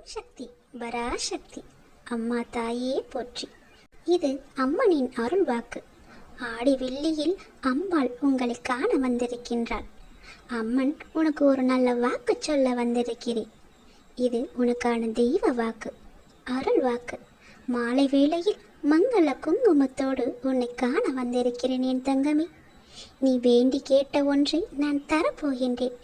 ஓம் சக்தி பராசக்தி. அம்மா தாயே போற்றி. இது அம்மனின் அருள் வாக்கு ஆடி வெள்ளியில் அம்பாள் உங்களை காண வந்திருக்கின்றாள். அம்மன் உனக்கு ஒரு நல்ல வாக்கு சொல்ல வந்திருக்கிறேன். இது உனக்கான தெய்வ வாக்கு அருள் வாக்கு மாலை வேளையில் மங்கள குங்குமத்தோடு உன்னை காண வந்திருக்கிறேன் என் தங்கமே. நீ வேண்டி கேட்ட ஒன்றை நான் தரப்போகின்றேன்.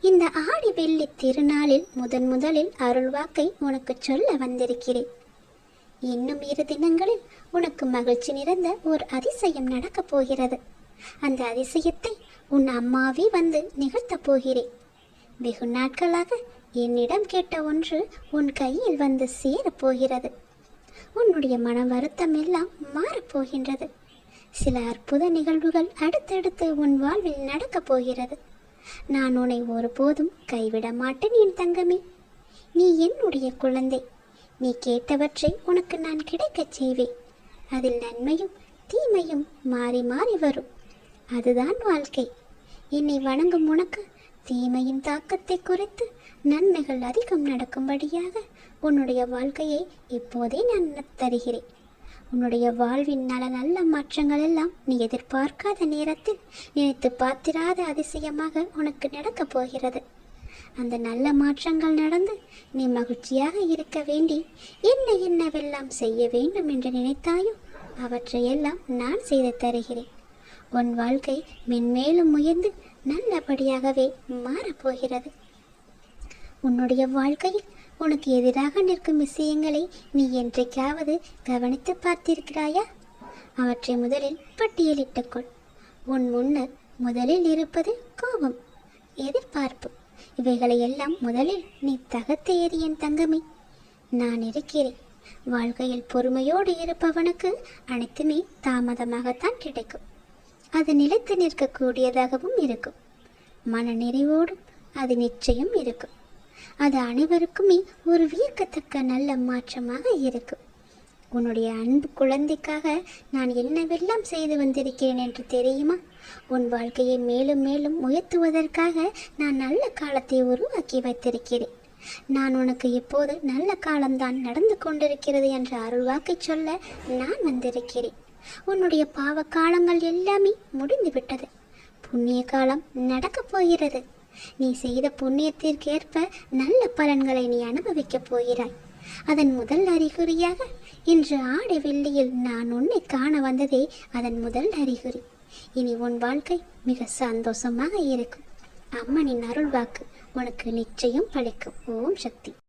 இந்த ஆடி வெள்ளி திருநாளில் முதன் முதலில் அருள்வாக்கை உனக்கு சொல்ல வந்திருக்கிறேன். இன்னும் இரு தினங்களில் உனக்கு மகிழ்ச்சி நிறைந்த ஒரு அதிசயம் நடக்கப் போகிறது. அந்த அதிசயத்தை உன் அம்மாவே வந்து நிகழ்த்தப் போகிறேன். வெகு நாட்களாக என்னிடம் கேட்ட ஒன்று உன் கையில் வந்து சேரப் போகிறது. உன்னுடைய மன வருத்தம் எல்லாம் மாறப்போகின்றது சில அற்புத நிகழ்வுகள் அடுத்தடுத்து உன் வாழ்வில் நடக்கப் போகிறது. நான் உன்னை ஒருபோதும் கைவிட மாட்டேன் என் தங்கமே. நீ என்னுடைய குழந்தை. நீ கேட்டவற்றை உனக்கு நான் கிடைக்கச் செய்வேன். அதில் நன்மையும் தீமையும் மாறி மாறி வரும். அதுதான் வாழ்க்கை. என்னை வணங்கும் உனக்கு தீமையின் தாக்கத்தை குறைத்து நன்மைகள் அதிகம் நடக்கும்படியாக உன்னுடைய வாழ்க்கையை இப்போதே நான் தருகிறேன். உன்னுடைய வாழ்வின் நல நல்ல மாற்றங்கள் எல்லாம் நீ எதிர்பார்க்காத நேரத்தில் நினைத்து பார்த்திராத அதிசயமாக உனக்கு நடக்கப் போகிறது. அந்த நல்ல மாற்றங்கள் நடந்து நீ மகிழ்ச்சியாக இருக்க வேண்டி என்ன என்னவெல்லாம் செய்ய வேண்டும் என்று நினைத்தாயோ அவற்றையெல்லாம் நான் செய்து தருகிறேன். உன் வாழ்க்கை மென்மேலும் உயர்ந்து நல்லபடியாகவே மாறப்போகிறது உன்னுடைய வாழ்க்கையில் உனக்கு எதிராக நிற்கும் விஷயங்களை நீ என்றைக்காவது கவனித்து பார்த்திருக்கிறாயா? அவற்றை முதலில் பட்டியலிட்டுக்கொள் உன் முன்னர் முதலில் இருப்பது கோபம் எதிர்பார்ப்பு. இவைகளையெல்லாம் முதலில் நீ தகர்த்து எறியன் தங்கமே. நான் இருக்கிறேன். வாழ்க்கையில் பொறுமையோடு இருப்பவனுக்கு அனைத்துமே தாமதமாகத்தான் கிடைக்கும். அது நிலைத்து நிற்கக்கூடியதாகவும் இருக்கும். மன நிறைவோடும் அது நிச்சயம் இருக்கும். அது அனைவருக்குமே ஒரு வியக்கத்தக்க நல்ல மாற்றமாக இருக்கும் உன்னுடைய அன்பு குழந்தைக்காக நான் என்னவெல்லாம் செய்து வந்திருக்கிறேன் என்று தெரியுமா? உன் வாழ்க்கையை மேலும் மேலும் உயர்த்துவதற்காக நான் நல்ல காலத்தை உருவாக்கி வைத்திருக்கிறேன். நான் உனக்கு இப்போது நல்ல காலம்தான் நடந்து கொண்டிருக்கிறது என்ற அருள்வாக்கை சொல்ல நான் வந்திருக்கிறேன். உன்னுடைய பாவ காலங்கள் எல்லாமே முடிந்து விட்டது புண்ணிய காலம் நடக்கப் போகிறது. நீ செய்த புண்ணியத்திற்கேற்ப நல்ல பலன்களை நீ அனுபவிக்கப் போகிறாய். அதன் முதல் அறிகுறியாக இன்று ஆடி வெள்ளியில் நான் உன்னை காண வந்ததே அதன் முதல் அறிகுறி. இனி உன் வாழ்க்கை மிக சந்தோஷமாக இருக்கும். அம்மனின் அருள்வாக்கு உனக்கு நிச்சயம் பழிக்கும் ஓம் சக்தி.